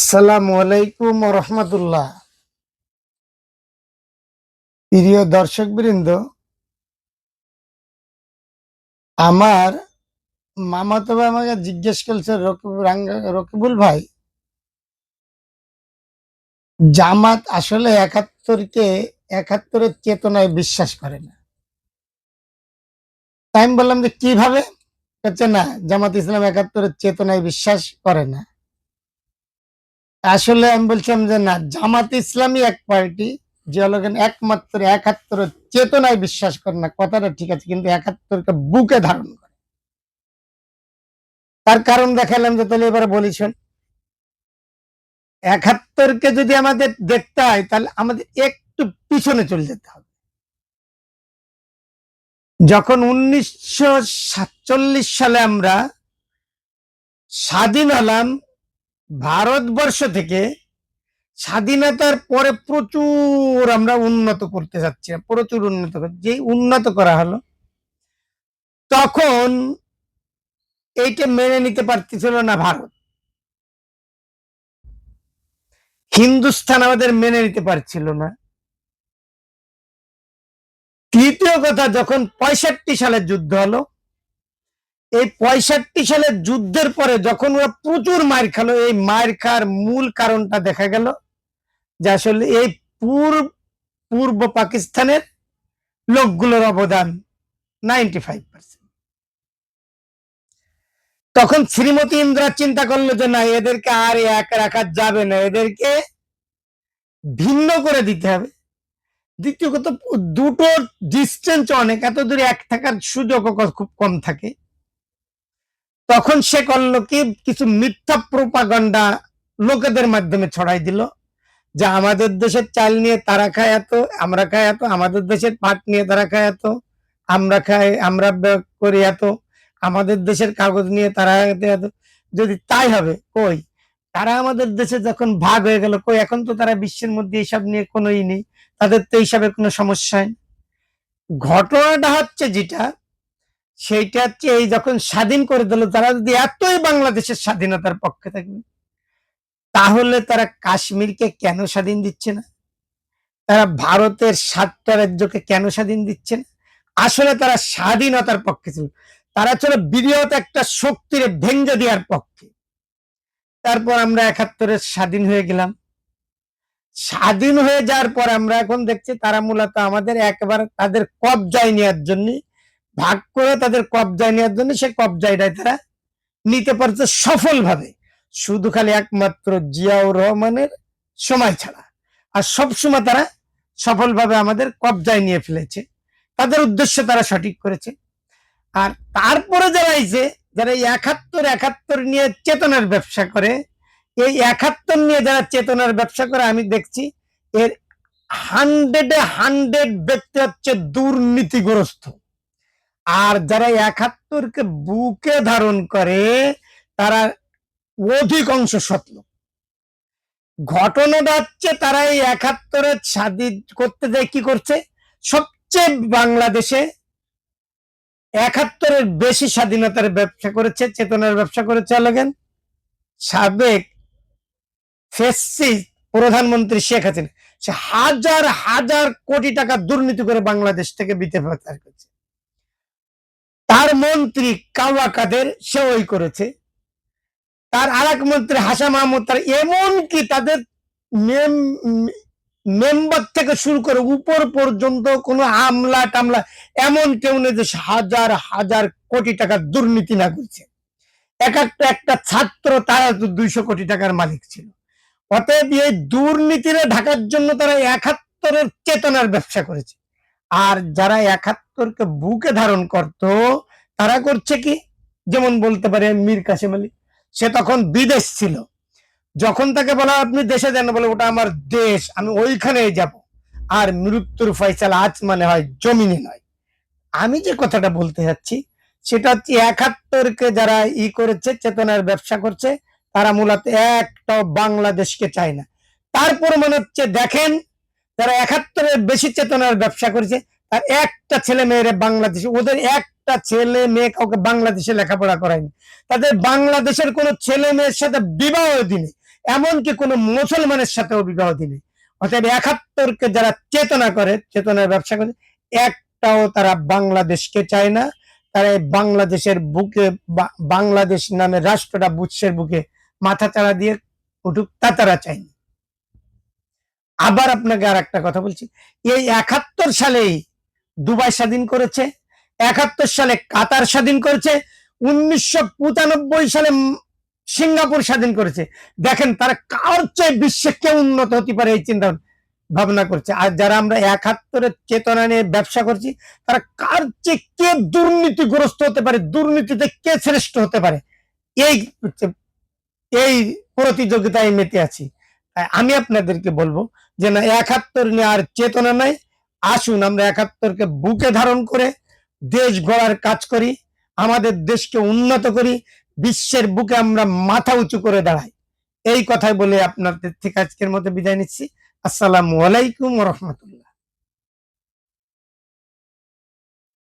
আসসালামু আলাইকুম রহমতুল্লাহ। প্রিয় আমার ভাই আমাকে জিজ্ঞেস করছে রকিবুল ভাই, জামাত আসলে একাত্তরকে, একাত্তরের চেতনায় বিশ্বাস করে না। তাই আমি বললাম যে কীভাবে? হচ্ছে না, জামাত ইসলাম একাত্তরের চেতনায় বিশ্বাস করে না। আসলে আমি বলছিলাম যে না, জামাত ইসলামই এক পার্টি, যে হলো কিনা একমাত্র একাত্তরের চেতনায় বিশ্বাস করে না, কথাটা ঠিক আছে, কিন্তু একাত্তরকে বুকে ধারণ করে। তার কারণ দেখালাম যে তাহলে এবার বলিছেন একাত্তরকে যদি আমাদের দেখতে হয়, তাহলে আমাদের একটু পিছনে চলে যেতে হবে। যখন উনিশশো সাতচল্লিশ সালে আমরা স্বাধীন হলাম ভারতবর্ষ থেকে স্বাধীনতার পরে প্রচুর আমরা উন্নত করতে যাচ্ছি, প্রচুর উন্নত যেই উন্নত করা হলো, তখন এইটা মেনে নিতে পারতেছিল না ভারত। হিন্দুস্থান আমাদের মেনে নিতে পারছিল না। তৃতীয় কথা, যখন পঁয়ষট্টি সালের যুদ্ধ হলো এই পঁয়ষট্টি সালের যুদ্ধের পরে যখন ওরা প্রচুর মার খেলো, এই মার খাওয়ার মূল কারণটা দেখা গেল যে আসলে এই পূর্ব পূর্ব পাকিস্তানের লোকগুলোর অবদান নাইনটি ফাইভ পার্সেন্ট। তখন শ্রীমতী ইন্দ্রা চিন্তা করল যে না, এদেরকে আর এক রাখা যাবে না, এদেরকে ভিন্ন করে দিতে হবে। দ্বিতীয় কথা দুটো ডিস্টেন্স অনেক, এত দূরে এক থাকার সুযোগ খুব কম থাকে। তখন সে করল কি? কিছু মিথ্যা প্রোপাগন্ডা লোকেদের মাধ্যমে ছড়াই দিল। যে আমাদের দেশের চাল নিয়ে তারা খায় এত, আমরা খাই এত, আমাদের দেশের পাট নিয়ে তারা খায় এত, আমরা খাই, আমরা করি এত, আমাদের দেশের কাগজ নিয়ে তারা এত। যদি তাই হবে, কই? তারা আমাদের দেশে যখন ভাগ হয়ে গেল, কই? এখন তো তারা বিশ্বের মধ্যে এইসব নিয়ে কোনো ই নেই। তাদের তো এইসবে কোনো সমস্যা ঘটনাটা হচ্ছে যেটা সেইটা হচ্ছে এই যখন স্বাধীন করে দিল, তারা যদি এতই বাংলাদেশের স্বাধীনতার পক্ষে থাকবে, তাহলে তারা কাশ্মীরকে কেন স্বাধীন দিচ্ছে না? তারা ভারতের সাতটা রাজ্যকে কেন স্বাধীন দিচ্ছে না? আসলে তারা স্বাধীনতার পক্ষে ছিল। তারা ছিল বৃহৎ একটা শক্তির ভেঙ্গে দেওয়ার পক্ষে। তারপর আমরা একাত্তরের স্বাধীন হয়ে গেলাম। স্বাধীন হয়ে যাওয়ার পর আমরা এখন দেখছি তারা মূলত আমাদের একবার তাদের কবজায় নেওয়ার জন্য ভাগ করে তাদের কবজায় নেওয়ার জন্য সে কবজায়টাই তারা নিতে পারছে সফলভাবে। শুধু খালি একমাত্র জিয়াউর রহমানের সময় ছাড়া। আর সব সময় তারা সফলভাবে আমাদের কবজায় নিয়ে ফেলেছে। তাদের উদ্দেশ্য তারা সঠিক করেছে। আর তারপরে যারা আইছে, যারা এই একাত্তর একাত্তর নিয়ে চেতনার ব্যবসা করে, এই একাত্তর নিয়ে যারা চেতনার ব্যবসা করে, আমি দেখছি এর হান্ড্রেডে হান্ড্রেড ব্যক্তি হচ্ছে দুর্নীতিগ্রস্ত। আর যারা একাত্তরকে বুকে ধারণ করে, তারা অধিকাংশ সৎলোক ঘটনাটা হচ্ছে তারা এই একাত্তরের স্বাধীন করতে যায় কি করছে? সবচেয়ে বাংলাদেশে একাত্তরের বেশি স্বাধীনতার ব্যবসা করেছে, চেতনার ব্যবসা করেছে লগেন সাবেক ফেসিস প্রধানমন্ত্রী শেখ হাসিনা, সে হাজার হাজার কোটি টাকা দুর্নীতি করে বাংলাদেশ থেকে বিতে প্রচার করছে। তার মন্ত্রী কাওয়া কাদের সে করেছে। তার আরেক মন্ত্রী হাসা মাহমুদ, তার এমন কি তাদের মেম্বার থেকে শুরু করে উপর পর্যন্ত কোনো আমলা টামলা, এমন কেউ নেই যে হাজার হাজার কোটি টাকা দুর্নীতি না করছে। এক একটা একটা ছাত্র তারা তো দুইশো কোটি টাকার মালিক ছিল। অতএব এই দুর্নীতিরে ঢাকার জন্য তারা একাত্তরের চেতনার ব্যবসা করেছে। আর যারা একাত্তরকে বুকে ধারণ করত তারা করছে কি? যেমন বলতে পারে মীর কাসিম আলী। সে তখন বিদেশ ছিল। যখন তাকে বলা, আপনি দেশে যান বলে, ওটা আমার দেশ, আমি ওইখানে যাব। আর মৃত্যুর ফয়সালা আজ মানে হয় জমিনে নয়। আমি যে কথাটা বলতে যাচ্ছি, সেটা হচ্ছে একাত্তরকে যারা ই করেছে, চেতনার ব্যবসা করছে, তারা মূলত একটা বাংলাদেশকে চায় না। তারপর মনে হচ্ছে, দেখেন, যারা একাত্তরের বেশি চেতনার ব্যবসা করেছে, তার একটা ছেলে মেয়েরা বাংলাদেশে, ওদের একটা ছেলে মেয়ে কাউকে বাংলাদেশে লেখাপড়া করায়নি। তাদের বাংলাদেশের কোনো ছেলে মেয়ের সাথে বিবাহ দিনে, এমনকি কোনো মুসলমানের সাথেও বিবাহ দিনে। অতএব একাত্তরকে যারা চেতনা করে, চেতনার ব্যবসা করে, একটাও তারা বাংলাদেশকে চায় না। তারা এই বাংলাদেশের বুকে বাংলাদেশ নামে রাষ্ট্রটা বুৎসের বুকে মাথা চাড়া দিয়ে উঠুক, তা তারা চায়নি আবার আপনাকে আর একটা কথা বলছি। এই একাত্তর সালেই দুবাই স্বাধীন করেছে। একাত্তর সালে কাতার স্বাধীন করেছে, উনিশশো পঁচানব্বই সালে সিঙ্গাপুর স্বাধীন করেছে। দেখেন তারা কার চেয়ে বিশ্বে কে উন্নত হতে পারে এই চিন্তা ভাবনা করছে। আর যারা আমরা একাত্তরের চেতনা নিয়ে ব্যবসা করছি, তারা কার চেয়ে কে দুর্নীতিগ্রস্ত হতে পারে, দুর্নীতিতে কে শ্রেষ্ঠ হতে পারে? এই এই প্রতিযোগিতায় মেতে আছি। আমি আপনাদেরকে বলব যে না, একাত্তর নিয়ে আর চেতনা নাই। আসুন আমরা একাত্তরকে বুকে ধারণ করে দেশ গড়ার কাজ করি, আমাদের দেশকে উন্নত করি, বিশ্বের বুকে আমরা মাথা উঁচু করে দাঁড়াই। এই কথাই বলে আপনাদের থেকে আজকের মতো বিদায় নিচ্ছি। আসসালামু আলাইকুম রহমতুল্লাহ।